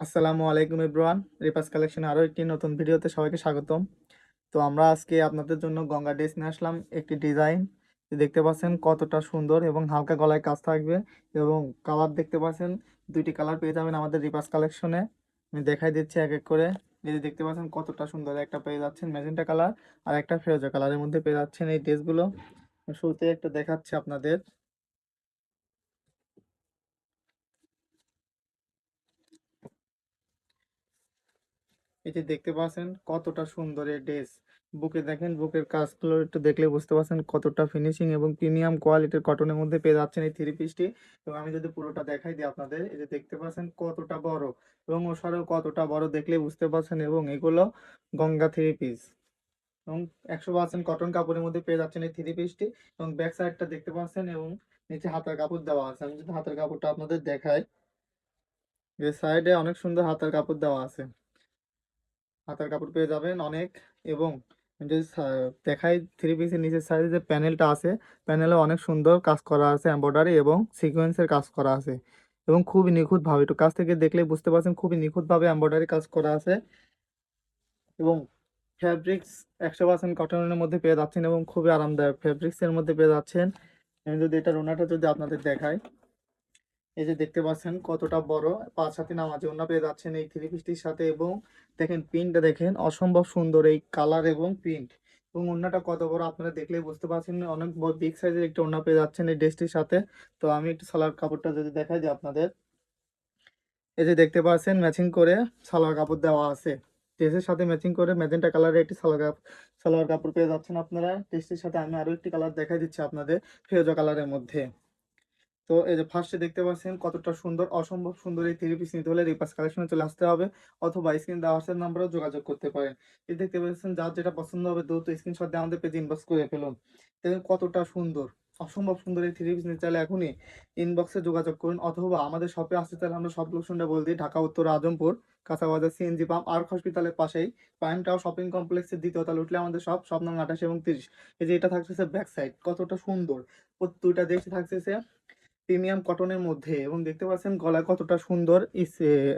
আসসালামু আলাইকুম ইব্রান রিপাস কালেকশনে আরও একটি নতুন ভিডিওতে সবাইকে স্বাগতম। তো আমরা আজকে আপনাদের জন্য গঙ্গা ড্রেস নিয়ে আসলাম, একটি ডিজাইন। দেখতে পাচ্ছেন কতটা সুন্দর এবং হালকা গলায় কাজ থাকবে এবং কালার দেখতে পাচ্ছেন, দুইটি কালার পেয়ে যাবেন আমাদের রিপাস কালেকশনে। আমি দেখাই দিচ্ছি এক এক করে। এই যে দেখতে পাচ্ছেন কতটা সুন্দর একটা পেয়ে যাচ্ছেন ম্যাজেন্টা কালার আর একটা ফেরোজা কালারের মধ্যে পেয়ে যাচ্ছেন এই ড্রেসগুলো। শুরুতে একটা দেখাচ্ছি আপনাদের। যে দেখতে পাচ্ছেন কতটা সুন্দর এই ড্রেস। বুকে দেখেন, বুকের কাজগুলো একটু দেখলে বুঝতে পারছেন কতটা ফিনিশিং এবং প্রিমিয়াম কোয়ালিটির কটনের মধ্যে পেয়ে যাচ্ছেন এই থ্রি পিসটি এবং আমি যদি পুরোটা দেখাই দিই আপনাদের, এই যে দেখতে পাচ্ছেন কতটা বড় এবং ওসারেও কতটা বড় দেখলে বুঝতে পারছেন এবং এগুলো গঙ্গা থ্রি পিস এবং একশো পার্সেন্ট কটন কাপড়ের মধ্যে পেয়ে যাচ্ছেন এই থ্রি পিসটি এবং ব্যাক সাইডটা দেখতে পাচ্ছেন এবং নিচে হাতের কাপড় দেওয়া আছে। আমি যদি হাতের কাপড়টা আপনাদের দেখাই, যে সাইডে অনেক সুন্দর হাতের কাপড় দেওয়া আছে। হাতার কাপড় পেয়ে যাবেন অনেক। এবং যদি দেখাই থ্রি পিসের নিচের সাইডে যে প্যানেলটা আছে প্যানেলে অনেক সুন্দর কাজ করা আছে এমব্রয়ডারি এবং সিকোয়েন্সের কাজ করা আছে। এবং খুবই নিখুঁতভাবে, একটু কাছ থেকে দেখলে বুঝতে পারছেন, খুবই নিখুঁতভাবে এমব্রয়ডারি কাজ করা আছে। এবং ফ্যাব্রিক্স একশো পার্সেন্ট কটনের মধ্যে পেয়ে যাচ্ছেন এবং খুবই আরামদায়ক ফ্যাব্রিক্সের মধ্যে পেয়ে যাচ্ছেন। যদি এটা রোনাটা যদি আপনাদের দেখাই। এই যে দেখতে পাচ্ছেন কতটা বড়। পাঁচ হাতে নামাজে ওনা পেয়ে যাচ্ছেন এই থ্রি পিসটির সাথে এবং দেখেন প্রিন্টটা দেখেন অসম্ভব সুন্দর এই কালার এবং প্রিন্ট। এবং ওড়নাটা কত বড় আপনারা দেখলেই বুঝতে পারছেন, অনেক বিগ সাইজের একটা ওড়না পেয়ে যাচ্ছেন এই ড্রেসটির সাথে। তো আমি একটু সালোয়ার কাপড়টা যদি দেখাই দিই আপনাদের। এই যে দেখতে পাচ্ছেন ম্যাচিং করে সালোয়ার কাপড় দেওয়া আছে। ড্রেসের সাথে ম্যাচিং করে ম্যাজেন্টা কালারের একটি সালোয়ার সালোয়ার কাপড় পেয়ে যাচ্ছেন আপনারা। ড্রেসটির সাথে আমি আরও একটি কালার দেখাই দিচ্ছি আপনাদের, ফেরোজা কালারের মধ্যে। তো এই যে ফার্স্টে দেখতে পাচ্ছেন কতটা সুন্দর, অসম্ভব সুন্দর এই থ্রি পিস নিতে হলে রিপাস কালেকশনে চলে আসতে হবে অথবা স্ক্রিন দেওয়া হোয়াটসঅ্যাপ নাম্বারেও যোগাযোগ করতে পারেন। এই দেখতে পাচ্ছেন যার যেটা পছন্দ হবে দ্রুত স্ক্রিনশট দিয়ে আমাদের পেজে ইনবক্স করে ফেলুন। দেখুন কতটা সুন্দর, অসম্ভব সুন্দর এই থ্রি পিস নিতে চাইলে এখনই ইনবক্সে যোগাযোগ করুন অথবা আমাদের শপে আসতে চাইলে আমরা সব লোকেশনটা বলে দিই, ঢাকা, উত্তর, আজমপুর, কাঁচাবাজার সিএনজি পাম্প আর্ক হসপিটালের পাশেই। প্রাইম টাওয়ার শপিং কমপ্লেক্সের দ্বিতীয় তলা উঠলে আমাদের সব সব নং আঠাশ এবং তিরিশ। এই যে এটা থাকতেছে ব্যাক সাইড কতটা সুন্দর। দুইটা দেখতে থাকতেছে প্রিমিয়াম কটনের মধ্যে এবং দেখতে পাচ্ছেন গলায় কতটা সুন্দর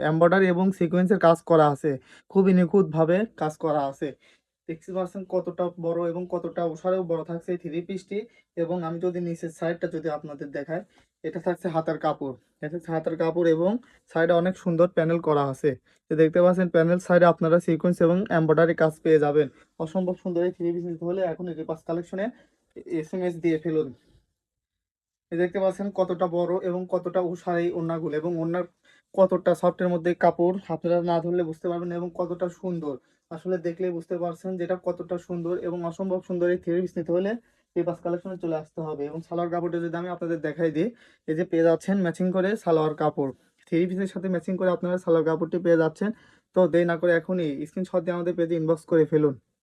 এমব্রয়ডারি এবং সিকোয়েন্সের কাজ করা আছে। খুবই নিখুঁতভাবে কাজ করা আছে। দেখতে পাচ্ছেন কতটা বড় এবং কতটা ওসারেও বড় থাকছে এই থ্রি পিসটি এবং আমি যদি নিচের সাইডটা যদি আপনাদের দেখাই, এটা থাকছে হাতার কাপড়। এটা হচ্ছে হাতার কাপড় এবং সাইডে অনেক সুন্দর প্যানেল করা আছে। তো দেখতে পাচ্ছেন প্যানেল সাইডে আপনারা সিকোয়েন্স এবং এমব্রয়ডারি কাজ পেয়ে যাবেন। অসম্ভব সুন্দর এই থ্রি পিস নিতে হলে এখন রিপাস কালেকশনে এস এম এস দিয়ে ফেলুন। দেখতে পাচ্ছেন কতটা বড় এবং কতটা উষার এই ওড়নাগুলো এবং ওড়নার কতটা সফটের মধ্যে কাপড় আপনারা না ধরলে বুঝতে পারবেন এবং কতটা সুন্দর। আসলে দেখলে বুঝতে পারছেন যেটা কতটা সুন্দর এবং অসম্ভব সুন্দর এই থ্রি নিতে হলে এই পাস কালেকশনে চলে আসতে হবে এবং সালোয়ার কাপড়টা যদি আমি আপনাদের দেখাই দিই, এই যে পেয়ে যাচ্ছেন ম্যাচিং করে সালোয়ার কাপড়। থ্রি পিসের সাথে ম্যাচিং করে আপনারা সালোয়ার কাপড়টি পেয়ে যাচ্ছেন। তো দেরি না করে এখনই স্ক্রিনশট দিয়ে আমাদের পেজে ইনবক্স করে ফেলুন।